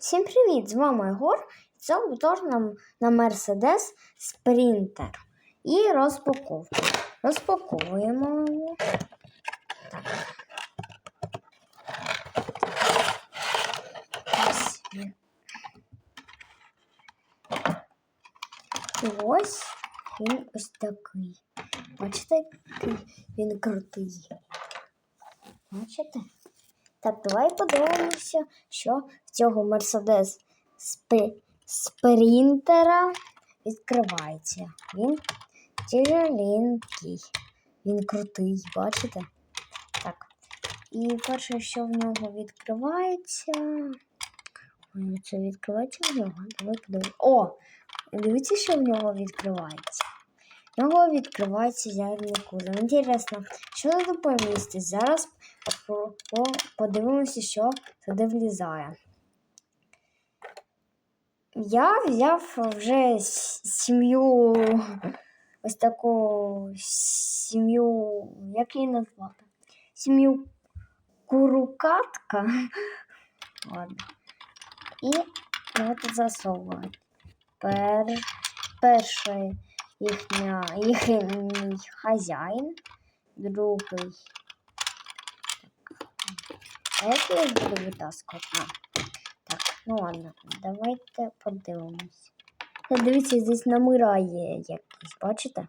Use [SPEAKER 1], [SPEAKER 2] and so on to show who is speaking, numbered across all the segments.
[SPEAKER 1] Всім привіт! З вами Егор. Це обзор на, на Mercedes Sprinter. І розпаковка. Розпаковуємо. Так. Ось він. І ось він ось такий. Бачите, він крутий. Бачите? Так, давай подивимося, що в цього Мерседес спринтера відкривається. Він тяжеленький. Він крутий, бачите? Так. І перше, що в нього відкривається. Ой, це відкривається в нього. Давай подивимося. О! Дивіться, що в нього відкривається. В нього відкривається зерний кузов. Інтересно, що тут помістить? Зараз подивимося, що туди влізає. Я взяв вже сім'ю, ось таку сім'ю, як її назвати? Сім'ю курукатка. Ладно. І його тут засовують. Пер... Перший їхня, їхній хазяїн, другий. А як я їх буду витаскувати? А, Так, ну ладно, давайте подивимось. Дивіться, здесь номера є бачите?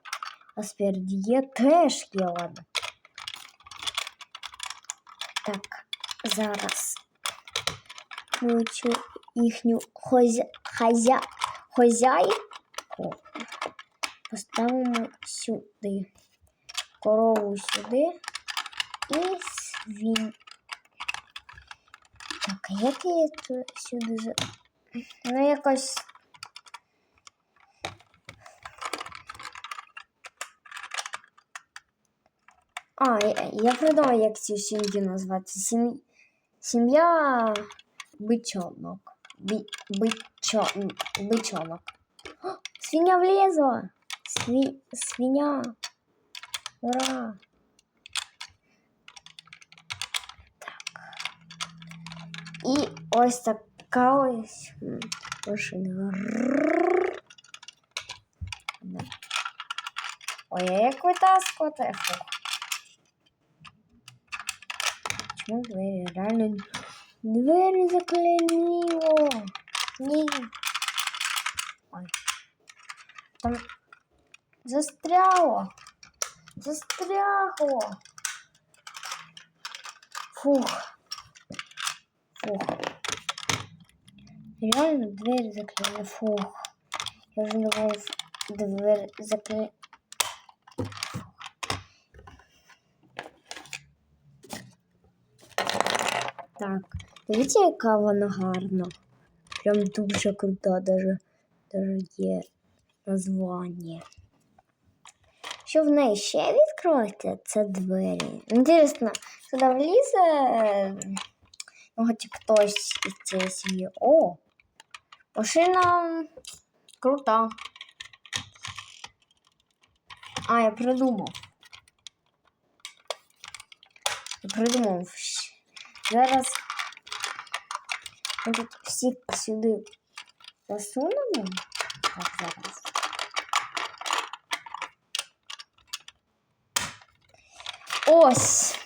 [SPEAKER 1] А спереді є теж є, ладно. Так, зараз цю їхню хозя... хазя... хозяйку поставимо сюди. Корову сюди і свін. Так, як я її сюди. Ну, якось. А, я, я придумав, як цю сім'ю назвати. Сім... Сім'я бичонок. Бі... Бичон... Бичонок. О, свиня влезла! Сві... Свиня! Ура! І ось така ось машина. Ой, як витаскувати? Чому двері? Реально двері заклинило. Ні. Ой. Там застряло. Застрягло. Фух. Фух. Реально дверь закрыли. Фух. Я уже думала, дверь закрыли. Так, дивіться, яка вона гарна. Прям дуже крута, даже, даже є названня. Що в неї ще відкроється, це двері. Інтересно, туди влізе хоч хтось із цієї сім'ї. О! Машина крута. А, я придумав. Я придумав. Зараз ми тут всі сюди засунемо. Так, зараз. Ось.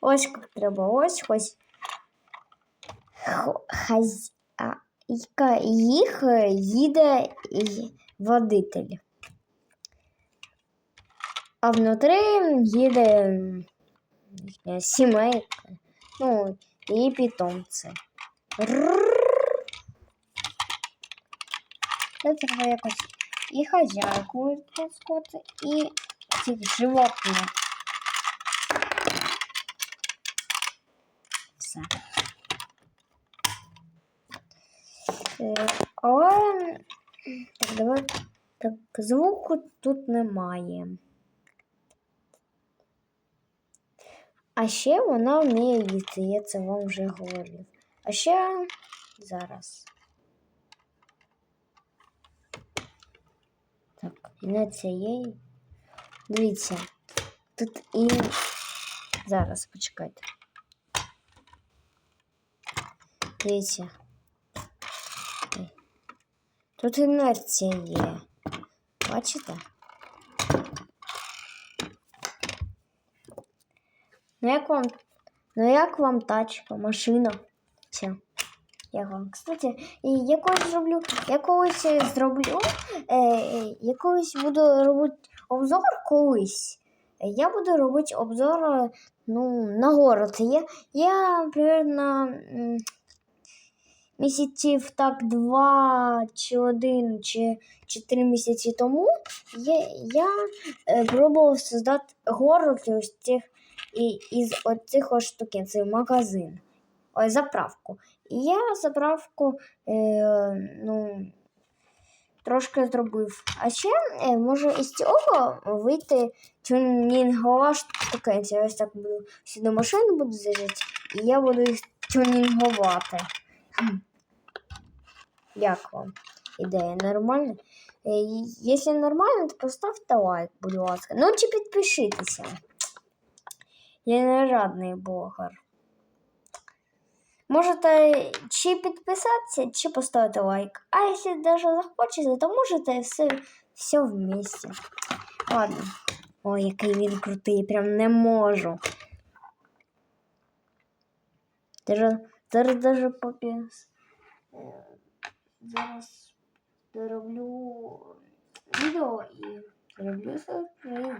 [SPEAKER 1] Ось як треба. Ось ось. Хо- Хаз... а, яка- Їх е, їде і- водитель. А внутрі їде м, їхня сімейка. Ну, і питомці. Рррррр. Це треба якось і хазяйку відпускати, і цих животних. Все. Але так, давай. Так, звуку тут немає. А ще вона вміє їсти, я це вам вже говорив. А ще зараз. Так, і на цієї. Дивіться. Тут і. Зараз почекайте. Дивіться. Тут інерція є. Бачите? Ну як вам, ну як вам тачка, машина? Ця? Як вам? Кстати, я колись зроблю, я колись зроблю, е, я колись буду робити обзор колись. Я буду робити обзор е, ну, на город. Я, я примерно місяців так два чи один чи, чи три місяці тому я, я е, пробував создати город ось цих і, із оцих ось. Це магазин. Ой, заправку. І я заправку е, ну, трошки зробив. А ще е, може із цього вийти тюнінгова штука. Я ось так буду сюди машину буду зажити, і я буду їх тюнінгувати. Як вам? Ідея нормальна? Е, Якщо нормально, то поставте лайк, будь ласка. Ну чи підпишіться. Я не жадний блогер. Можете чи підписатися, чи поставити лайк. А якщо даже захочете, то можете все, все вместе. Ладно. Ой, який він крутий, прям не можу. Зараз, даже попіс. Е, Зараз дороблю відео і зроблю сюрприз.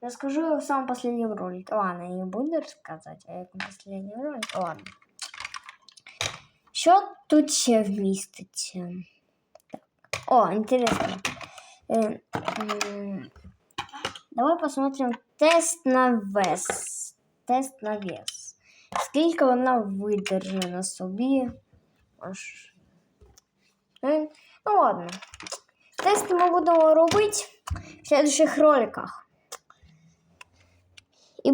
[SPEAKER 1] Расскажу в самом последнем ролике. Ладно, я не буду рассказывать, а я в последнем ролике. Ладно. Що тут ще вміститься? Так. О, интересно. Э, м, Давай посмотрим тест на вес. Тест на вес. Скільки вона видержить на собі? Аж. Ну ладно. Тест ми будемо робити в следующих роликах. І,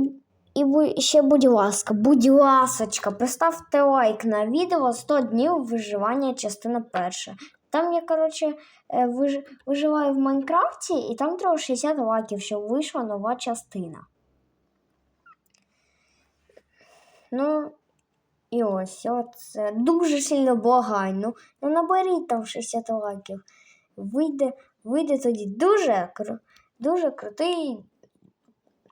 [SPEAKER 1] і ще, будь ласка, будь ласочка, поставте лайк на відео 100 днів виживання, частина перша. Там я, коротше, е, виж, виживаю в Майнкрафті, і там треба 60 лайків, щоб вийшла нова частина. Ну, і ось, оце. Дуже сильно благаю. Ну, ну наберіть там 60 лайків. Вийде, вийде тоді дуже, дуже крутий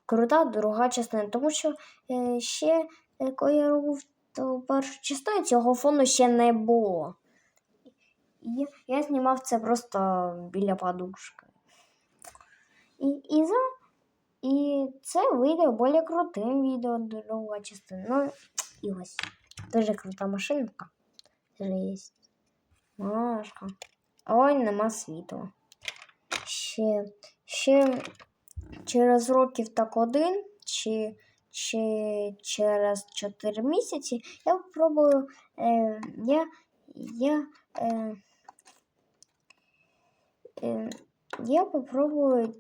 [SPEAKER 1] крута друга частина, тому що е, ще е, коли я робив ту першу частину, цього фону ще не було. Я, я знімав це просто біля подушки. І, і, за, і це вийде більш крутим відео друга частина. Ну, і ось. Дуже крута машинка. Є. Машка. Ой, нема світла. Ще, ще через років так один чи, чи через 4 місяці я попробую. Е, я, я, е, е, я попробую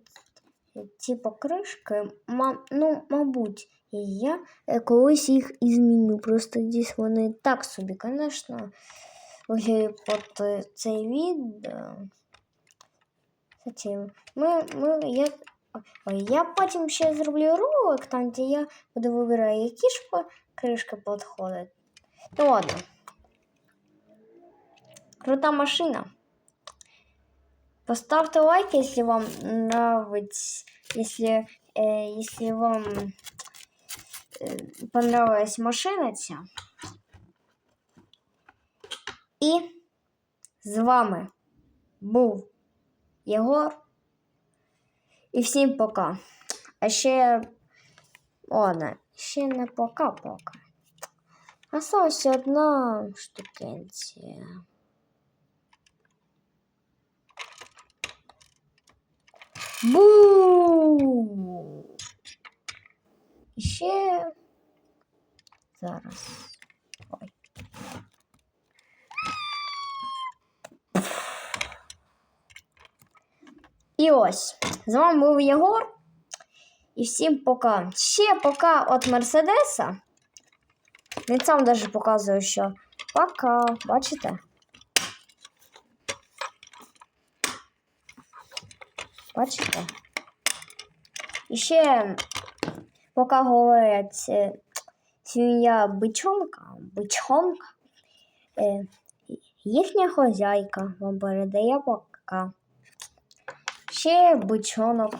[SPEAKER 1] ці покришки, ма, ну, мабуть, і я е, колись їх і зміню. Просто десь вони так собі, звісно, виглядають під е, цей відео. Кстати, ми, ми, я, ой, я потім ще зроблю ролик, там, де я буду вибирати, які ж по- кришки підходять. Ну ладно. Крута машина. Поставьте лайк, если вам нравится, если, э, если вам э, понравилась машина ця. І з вами був Єгор. І всім пока. А ще. Ладно, ще не пока-пока. Осталась одна штукенція. Бу! І Ще зараз. Ой. І ось. З вами був Єгор. І всім пока. Ще пока від Мерседеса. Він сам даже показує, що пока. Бачите? Бачите? І ще, поки говорять е, сім'я бичонка, бичонка, е, Їхня хозяйка вам передає пока. Ще бичонок.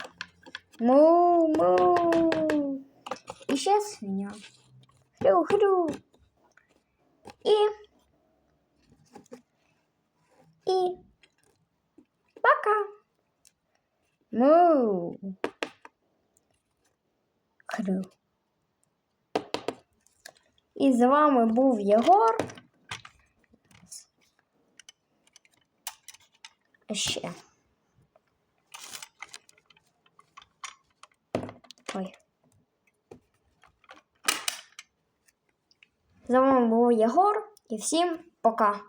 [SPEAKER 1] Му-му. І ще свиня. Хрю-хрю. І. І. Пока. Му. Хрю. І з вами був Єгор. Ще. Ой. З вами був Єгор і всім пока.